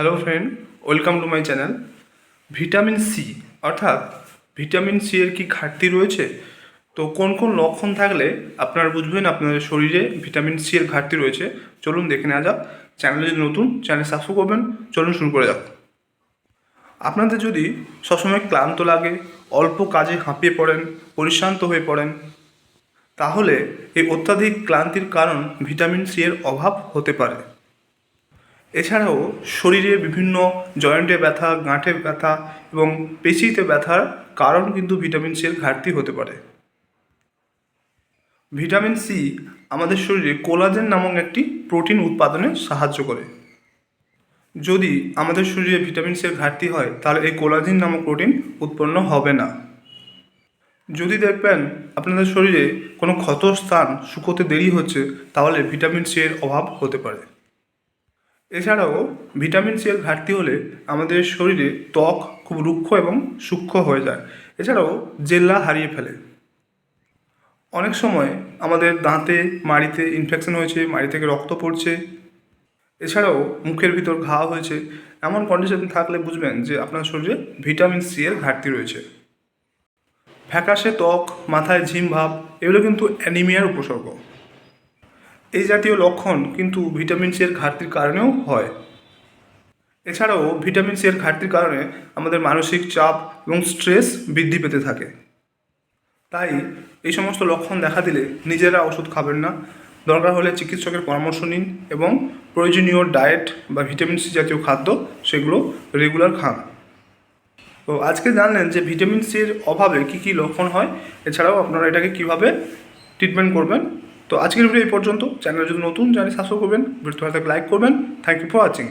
Hello friend welcome to my channel vitamin C অর্থাৎ vitamin C এর কি ঘাটতি রয়েছে? তো কোন কোন লক্ষণ থাকলে আপনারা বুঝবেন আপনাদের শরীরে ভিটামিন সি এর ঘাটতি রয়েছে। চলুন দেখে নেওয়া যাক। চ্যানেলে যদি নতুন চ্যানেল সাবস্ক্রাইব করবেন। চলুন শুরু করে যাক। আপনাদের যদি সবসময় ক্লান্ত লাগে, অল্প কাজে হাঁপিয়ে পড়েন, পরিশ্রান্ত হয়ে পড়েন, তাহলে এই অত্যাধিক ক্লান্তির কারণ ভিটামিন সি এর অভাব হতে পারে। এছাড়াও শরীরে বিভিন্ন জয়েন্টে ব্যথা গাঁঠে ব্যথা এবং পেশিতে ব্যথার কারণ কিন্তু ভিটামিন সি এর ঘাটতি হতে পারে। ভিটামিন সি আমাদের শরীরে কোলাজেন নামক একটি প্রোটিন উৎপাদনে সাহায্য করে। যদি আমাদের শরীরে ভিটামিন সি এর ঘাটতি হয়, তাহলে এই কোলাজেন নামক প্রোটিন উৎপন্ন হবে না। যদি দেখবেন আপনাদের শরীরে কোনো ক্ষত স্থান শুকোতে দেরি হচ্ছে, তাহলে ভিটামিন সি এর অভাব হতে পারে। এছাড়াও ভিটামিন সি এর ঘাটতি হলে আমাদের শরীরে ত্বক খুব রুক্ষ এবং সূক্ষ্ম হয়ে যায়। এছাড়াও জেল্লা হারিয়ে ফেলে। অনেক সময় আমাদের দাঁতে, মাড়িতে ইনফেকশন হয়েছে, মাড়ি থেকে রক্ত পড়ছে। এছাড়াও মুখের ভিতর ঘা হয়েছে। এমন কন্ডিশন থাকলে বুঝবেন যে আপনার শরীরে ভিটামিন সি এর ঘাটতি রয়েছে। ফ্যাকাশে ত্বক, মাথায় ঝিম ভাব এগুলো কিন্তু অ্যানিমিয়ার উপসর্গ। এই জাতীয় লক্ষণ কিন্তু ভিটামিন সি এর ঘাটতির কারণেও হয়। এছাড়াও ভিটামিন সি এর ঘাটতির কারণে আমাদের মানসিক চাপ এবং স্ট্রেস বৃদ্ধি পেতে থাকে। তাই এই সমস্ত লক্ষণ দেখা দিলে নিজেরা ওষুধ খাবেন না। দরকার হলে চিকিৎসকের পরামর্শ নিন এবং প্রয়োজনীয় ডায়েট বা ভিটামিন সি জাতীয় খাদ্য সেগুলো রেগুলার খান। তো আজকে জানলেন যে ভিটামিন সির অভাবে কী কী লক্ষণ হয়। এছাড়াও আপনারা এটাকে কীভাবে ট্রিটমেন্ট করবেন তো আজকের ভিডিও এই পর্যন্ত। চ্যানেল যদি নতুন চ্যানেল সাবস্ক্রাইব করবেন। ভিডিও ভালো লাইক করবেন। Thank you for watching